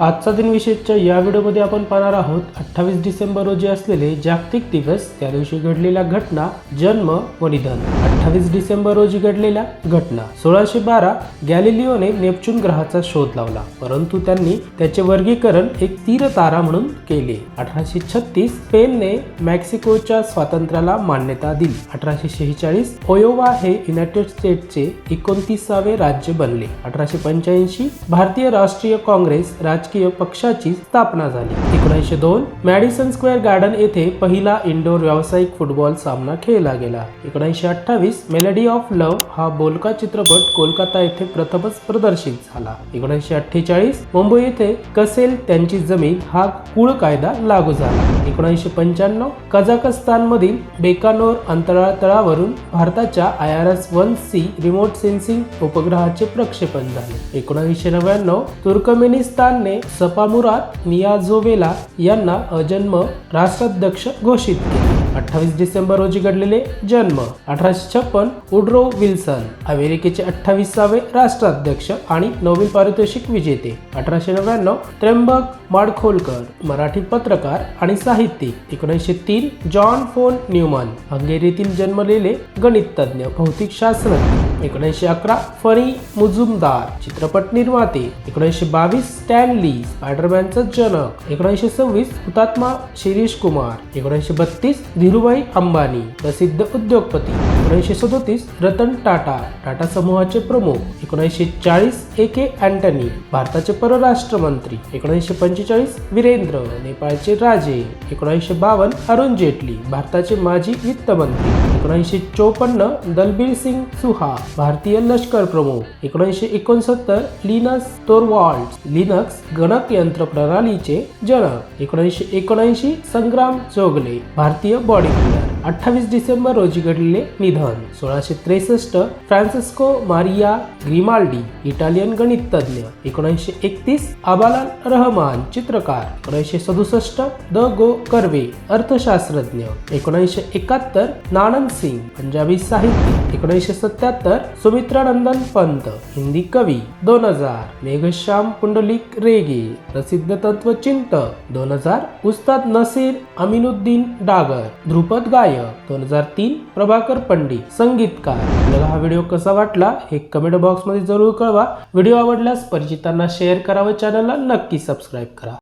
आजचा दिन विशेषच्या या व्हिडिओमध्ये आपण पाहणार आहोत अठ्ठावीस डिसेंबर रोजी असलेले जागतिक दिवस त्या दिवशी घडलेल्या घटना जन्म व निधन. अठ्ठावीस डिसेंबर रोजी घडलेल्या घटना. सोळाशे बारा गॅलिलिओने नेपच्यून ग्रहाचा शोध लावला परंतु त्यांनी त्याचे वर्गीकरण एक तीर तारा म्हणून केले. अठराशे छत्तीस स्पेनने मेक्सिकोच्या स्वातंत्र्याला मान्यता दिली. अठराशे शेहेचाळीस ओयोवा हे युनायटेड स्टेट्सचे एकोणतीसावे राज्य बनले. अठराशे पंच्याऐंशी भारतीय राष्ट्रीय काँग्रेस राजकीय पक्षाची स्थापना झाली. एकोणीसशे दोन मॅडिसन स्क्वेअर गार्डन येथे पहिला इंडोर व्यावसायिक फुटबॉल सामना खेळला गेला. एकोणीसशे अठ्ठावीस मेलडी ऑफ लव्ह हा बोलका चित्रपट कोलकाता येथे प्रथमच प्रदर्शित झाला. एकोणीसशे अठ्ठेचाळीस मुंबई येथे कसेल त्यांची जमीन हा कुळ कायदा लागू झाला. एकोणीसशे पंच्याण्णव कझाकस्तान मधील बेकानोर अंतराळ तळावरून भारताच्या I R S one C remote sensing उपग्रहाचे प्रक्षेपण झाले. एकोणीसशे नव्याण्णव तुर्कमेनिस्तानने सपामुरात नियाझोवेला यांना अजन्म राष्ट्राध्यक्ष घोषित केले. अठ्ठावीस डिसेंबर रोजी घडलेले जन्म अठराशे छप्पन उड्रो विल्सन अमेरिकेचे अठ्ठावीसावे राष्ट्राध्यक्ष आणि नोबेल पारितोषिक विजेते. अठराशे नव्याण्णव त्र्यंबक माडखोलकर मराठी पत्रकार आणि साहित्यिक. एकोणीसशे तीन जॉन फोन न्यूमन हंगेरीतील जन्मलेले गणिततज्ञ भौतिक शास्त्रज्ञ एकोणीसशे अकरा फरी मुजुमदार चित्रपट निर्माते एकोणीसशे बावीस स्टॅनली स्पायडरमॅनचा जनक एकोणीसशे सव्वीस हुतात्मा शिरीष कुमार एकोणीसशे बत्तीस धीरुभाई अंबानी प्रसिद्ध उद्योगपती एकोणीसशे सदोतीस रतन टाटा टाटा समूहाचे प्रमुख एकोणीसशे चाळीस ए के अँटनी भारताचे परराष्ट्र मंत्री एकोणीसशे पंचेचाळीस वीरेंद्र नेपाळचे राजे एकोणीसशे बावन्न अरुण जेटली भारताचे माजी वित्त मंत्री एकोणीसशे चोपन्न दलबीर सिंग सुहा भारतीय लष्कर प्रमुख. एकोणीसशे एकोणसत्तर लिनस तोरवॉल्ड लिनक्स गणक यंत्र प्रणालीचे जनक. एकोणीसशे एकोणऐंशी संग्राम चोगले भारतीय बॉडी बिल्डर अठ्ठावीस डिसेंबर रोजी घडलेले निधन. सोळाशे त्रेसष्ट फ्रान्सिस्को मारिया ग्रिमाल्डी इटालियन गणिततज्ञ एकोणीसशे एकतीस आबालाल रहमान चित्रकार. एकोणीसशे सदुसष्ट द गो कर्वे अर्थशास्त्रज्ञ. एकोणीसशे एकाहत्तर नानंद सिंग पंजाबी साहित्यिक. एकोणीसशे सत्याहत्तर सुमित्रानंदन पंत हिंदी कवी. दोन हजार मेघश्याम पुंडलिक रेगे प्रसिद्ध तत्वचिंतक. दोन हजार उस्ताद नसीर अमिनुद्दीन डागर ध्रुपद गाय गायक दोन हजार तीन प्रभाकर पंडित संगीतकार. आपल्याला हा व्हिडिओ कसा वाटला हे कमेंट बॉक्समध्ये जरूर कळवा. व्हिडिओ आवडल्यास परिचितांना शेअर करा व चॅनलला नक्की सबस्क्राईब करा.